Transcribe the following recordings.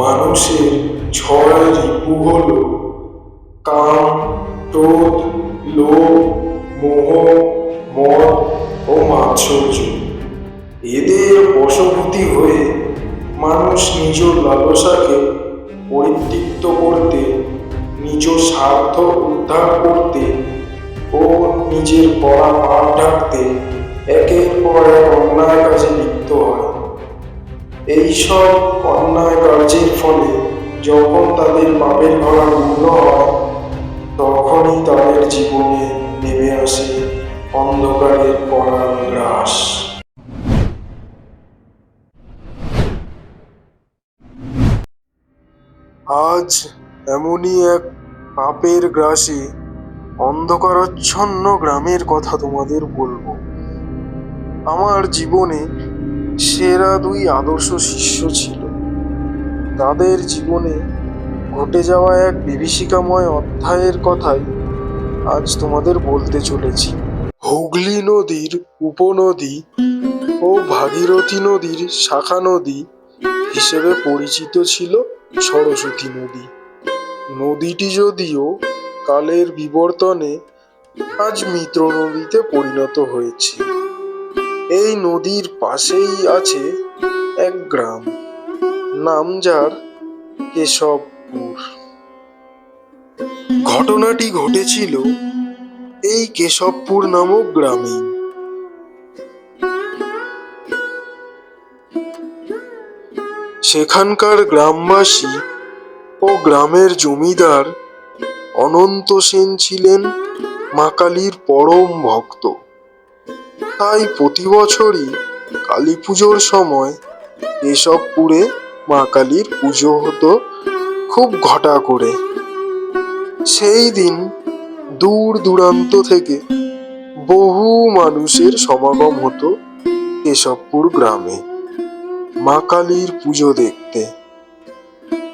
মানুষের ছয় রিপু হল কাম, ক্রোধ, লোভ, মোহ, মদ ও মাৎসর্য। এদের বশবর্তী হয়ে মানুষ নিজ লালসাকে পরিতৃপ্ত করতে, নিজ স্বার্থ উদ্ধার করতে ও নিজের পড়া পাপ ঢাকতে একের পর এক অন্যায় কাজে লিপ্ত হয়। এইসব অন্যায় কার্যের ফলে যখন তাদের পাপের ভাড়া পূর্ণ হয়, তখনই তাদের জীবনে নেমে আসে অন্ধকারের পরাণ গ্রাস। আজ এমনই এক পাপের গ্রাসে অন্ধকারাচ্ছন্ন গ্রামের কথা তোমাদের বলব। আমার জীবনে সেরা দুই আদর্শ শিষ্য ছিল। তাদের জীবনে ঘটে যাওয়া এক বিভীষিকাময় অধ্যায়ের কথাই আজ তোমাদের বলতে চলেছি। হুগলি নদীর উপনদী ও ভাগীরথী নদীর শাখা নদী হিসেবে পরিচিত ছিল সরস্বতী নদী। নদীটি যদিও কালের বিবর্তনে আজ মিত্র নদীতে পরিণত হয়েছে। এই নদীর পাশেই আছে এক গ্রাম। নাম যার কেশবপুর। ঘটনাটি ঘটেছিল এই কেশবপুর নামক গ্রামেই সেখানকার গ্রামবাসী ও গ্রামের জমিদার অনন্ত সেন ছিলেন মা কালীর পরম ভক্ত। তাই প্রতি বছরই কালী পুজোর সময় কেশবপুরে মা কালীর পুজো হতো খুব ঘটা করে। সেই দিন দূর দূরান্ত থেকে বহু মানুষের সমাগম হতো কেশবপুর গ্রামে মা কালীর পুজো দেখতে।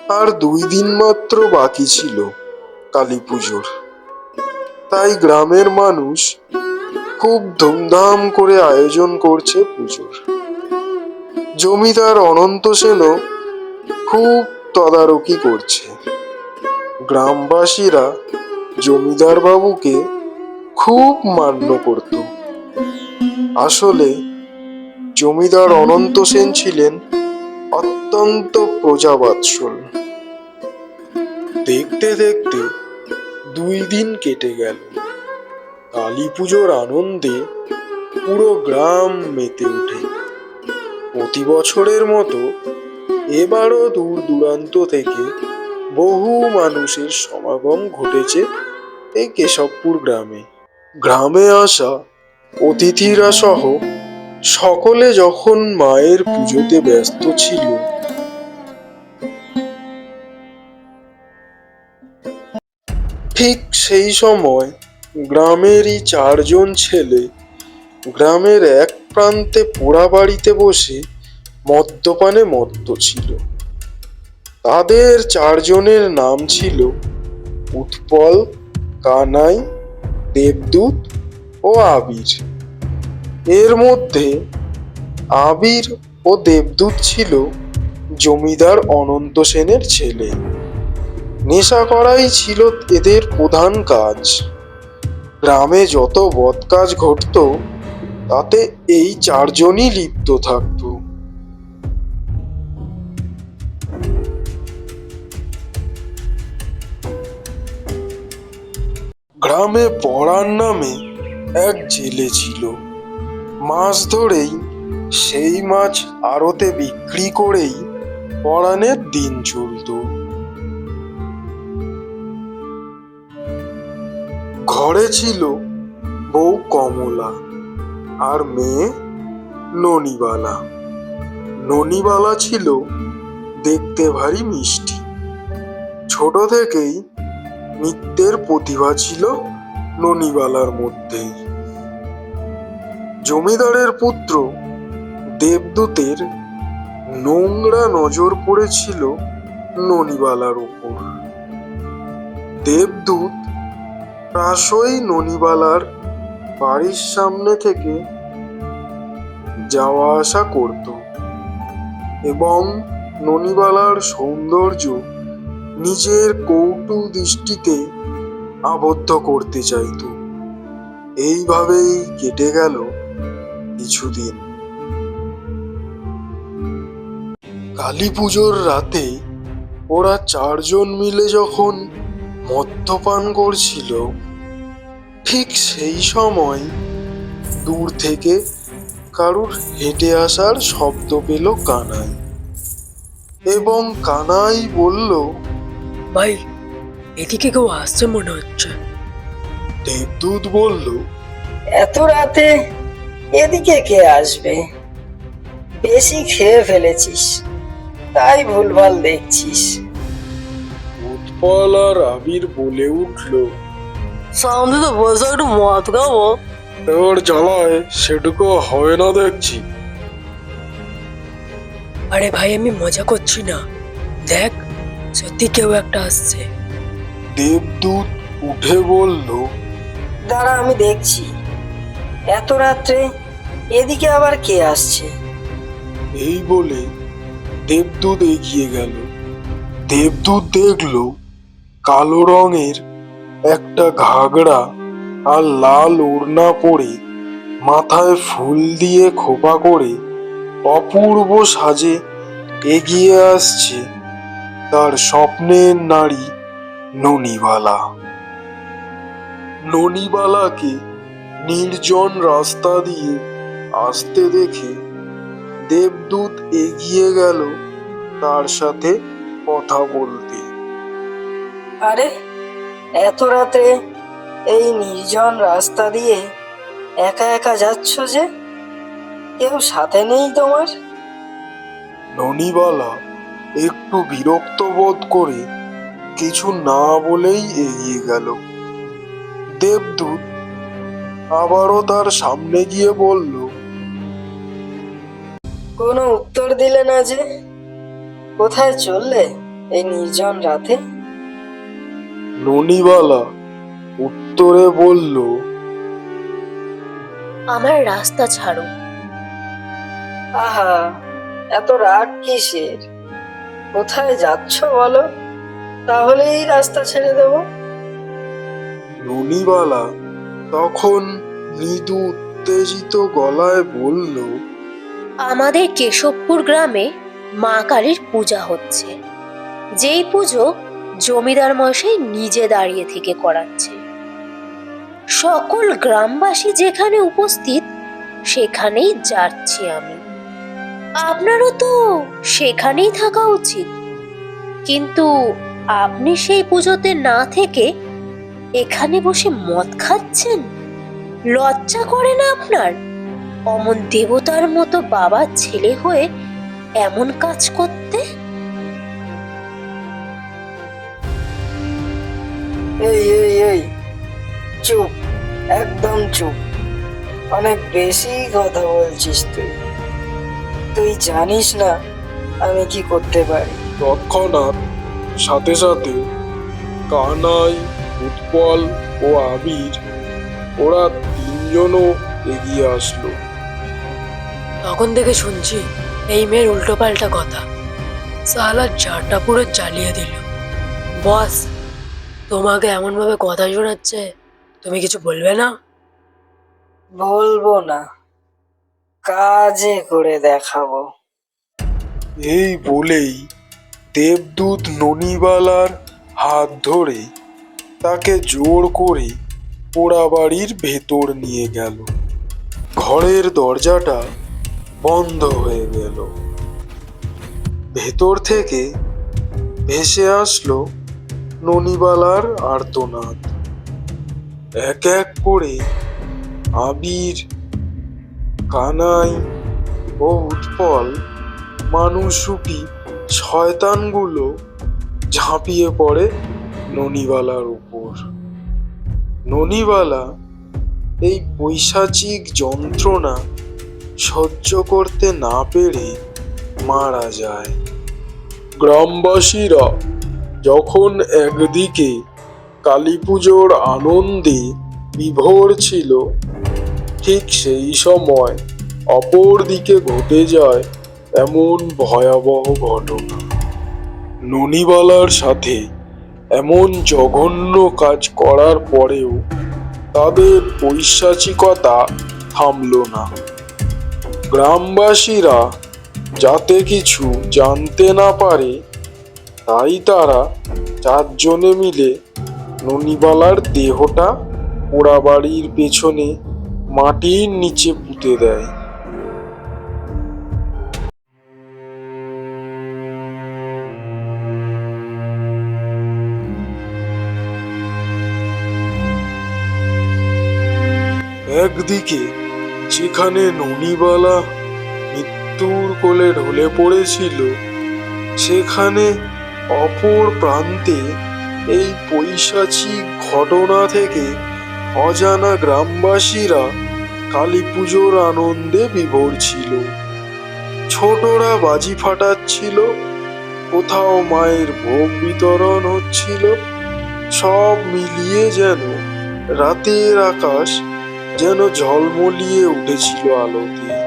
আর দুই দিন মাত্র বাকি ছিল কালী পুজোর। তাই গ্রামের মানুষ খুব ধুমধাম করে আয়োজন করছে পুজোর। জমিদার অনন্ত সেনও খুব তদারকি করছে। গ্রামবাসীরা জমিদার বাবুকে খুব মান্য করত। আসলে জমিদার অনন্ত সেন ছিলেন অত্যন্ত প্রজাবাৎসল দেখতে দেখতে দুই দিন কেটে গেল। কালী পুজোর আনন্দে পুরো গ্রাম মেতে ওঠে। প্রতি বছরের মতো এবারও দূর দূরান্ত থেকে বহু মানুষের সমাগম ঘটেছে এই কেশবপুর গ্রামে। গ্রামে আসা অতিথিরা সহ সকলে যখন মায়ের পুজোতে ব্যস্ত ছিল, ঠিক সেই সময় গ্রামেরই চারজন ছেলে গ্রামের এক প্রান্তে পোড়া বাড়িতে বসে মদ্যপানে মত্ত ছিল। তাদের চারজনের নাম ছিল উৎপল, কানাই, দেবদূত ও আবির। এর মধ্যে আবির ও দেবদূত ছিল জমিদার অনন্ত সেনের ছেলে। নেশা করাই ছিল এদের প্রধান কাজ। গ্রামে যত বদকাজ ঘটত, তাতে এই চারজনই লিপ্ত থাকতো। গ্রামে পড়ার নামে এক জেলে ছিল। মাছ ধরেই সেই মাছ আড়তে বিক্রি করেই পরাণের দিন চলতো। ঘরে ছিল বউ কমলা আর মেয়ে ননিবালা। ননিবালা ছিল দেখতে ভারী মিষ্টি। ছোট থেকেই নৃত্যের প্রতিভা ছিল ননিবালার মধ্যেই। জমিদারের পুত্র দেবদূতের নোংরা নজর পড়েছিল ননিবালার উপর। দেবদূত প্রায়শই ননিবালার বাড়ির সামনে থেকে যাওয়া আসা করত এবং ননিবালার সৌন্দর্য নিজের কৌটু দৃষ্টিতে আবদ্ধ করতে চাইত। এইভাবেই কেটে গেল কিছুদিন। কালী পুজোর রাতে ওরা চারজন মিলে যখন মদ্যপান করছিল। ঠিক সেই সময় দূর থেকে কারুর হেঁটে আসার শব্দ পেল কানাই। এবং কানাই বলল ভাই এদিকে কেউ আসছে মনে হচ্ছে। দেবদূত বলল এত রাতে এদিকে কে আসবে? বেশি খেয়ে ফেলেছিস তাই ভুলভাল দেখছিস। উৎপল আর আবির বলে উঠল সামনে তো বসে একটু মদ খাব। তোর জ্বালায় সেটুকু হয় না দেখছি। আরে ভাই আমি মজা করছি না। দেখ সত্যি কেউ একটা আসছে। দেবদূত উঠে বলল দাঁড়া আমি দেখছি। এত রাত্রে এদিকে আবার কে আসছে? এই বলে দেবদূত এগিয়ে গেল। দেবদূত দেখল কালো রঙের একটা ঘাগড়া আর লাল ওড়না পরে মাথায় ফুল দিয়ে খোপা করে অপূর্ব সাজে এগিয়ে আসছে তার স্বপ্নের নারী ননিবালা। ননিবালাকে নির্জন রাস্তা দিয়ে আসতে দেখে দেবদূত এগিয়ে গেল তার সাথে কথা বলতে। আরে এত রাতে এই নির্জন রাস্তা দিয়ে একা একা যাচ্ছ যে? কেউ সাথে নেই তোমার? ননিবালা একটু বিরক্ত বোধ করে কিছু না বলেই এগিয়ে গেল। দেবদূত আবারও তার সামনে গিয়ে বলল কোনো উত্তর দিলে না যে? কোথায় চললে এই নির্জন রাতে? ননিবালা উত্তরে বলল আমার রাস্তা ছাড়ো। আহা এত রাগ কিসের? কোথায় যাচ্ছ বলো? তাহলেই রাস্তা ছেড়ে দেবো। ননিবালা তখন মৃদু উত্তেজিত গলায় বলল আমাদের কেশবপুর গ্রামে মা কালীর পূজা হচ্ছে। যেই পুজো জমিদার মশাই নিজে দাঁড়িয়ে থেকে করাচ্ছে। সকল গ্রামবাসী যেখানে উপস্থিত, সেখানেই যাচ্ছি আমি। আপনারও তো সেখানেই থাকা উচিত। কিন্তু আপনি সেই পুজোতে না থেকে এখানে বসে মদ খাচ্ছেন? লজ্জা করে না আপনার? অমন দেবতার মতো বাবার ছেলে হয়ে এমন কাজ করতে? এই এই এই। চুপ একদম চুপ। অনেক বেশি কথা বলছিস তুই। তুই জানিস না আমি কি করতে পারি। তৎক্ষণাৎ সাথে সাথে কানাই উৎপল ও আবির ওরা তিনজনও এগিয়ে আসলো। তখন থেকে শুনছি এই মেয়ের উল্টো পাল্টা কথা। সালা জারটা পুরো জ্বালিয়ে দিল। বস তোমাকে এমনভাবে কথা শোনাচ্ছে তুমি কিছু বলবে না? বলব না কাজে করে দেখাবো। এই বলেই দেবদূত ননিবালার হাত ধরে তাকে জোর করে পোড়াবাড়ির ভেতর নিয়ে গেল। ঘরের দরজাটা বন্ধ হয়ে গেল। ভেতর থেকে ভেসে আসলো ননিবালার আর্তনাদ। এক এক করে আবির, কানাই ও উৎপল মানুষরূপী শয়তানগুলো ঝাঁপিয়ে পড়ে ননিবালার উপর। ননিবালা এই পৈশাচিক যন্ত্রণা সহ্য করতে না পেরে মারা যায়। গ্রামবাসীরা যখন একদিকে কালী পুজোর আনন্দে বিভোর ছিল, ঠিক সেই সময় অপর দিকে ঘটে যায় এমন ভয়াবহ ঘটনা। ননিবালার সাথে এমন জঘন্য কাজ করার পরেও তাদের পৈশাচিকতা থামল না। গ্রামবাসীরা যাতে কিছু জানতে না পারে তাই তারা চারজনে মিলে ননিবালার দেহটা পোড়াবাড়ির পেছনে মাটির নিচে পুঁতে দেয়। একদিকে যেখানে ননিবালা মৃত্যুর কোলে ঢলে পড়েছিল, সেখানে অপর প্রান্তে এই পৈশাচিক ঘটনা থেকে অজানা গ্রামবাসীরা কালী পুজোর আনন্দে বিভোর ছিল। ছোটরা বাজি ফাটাচ্ছিল, কোথাও মায়ের ভোগ বিতরণ হচ্ছিল, সব মিলিয়ে যেন রাতের আকাশ যেন ঝলমলিয়ে উঠেছিল আলোতে।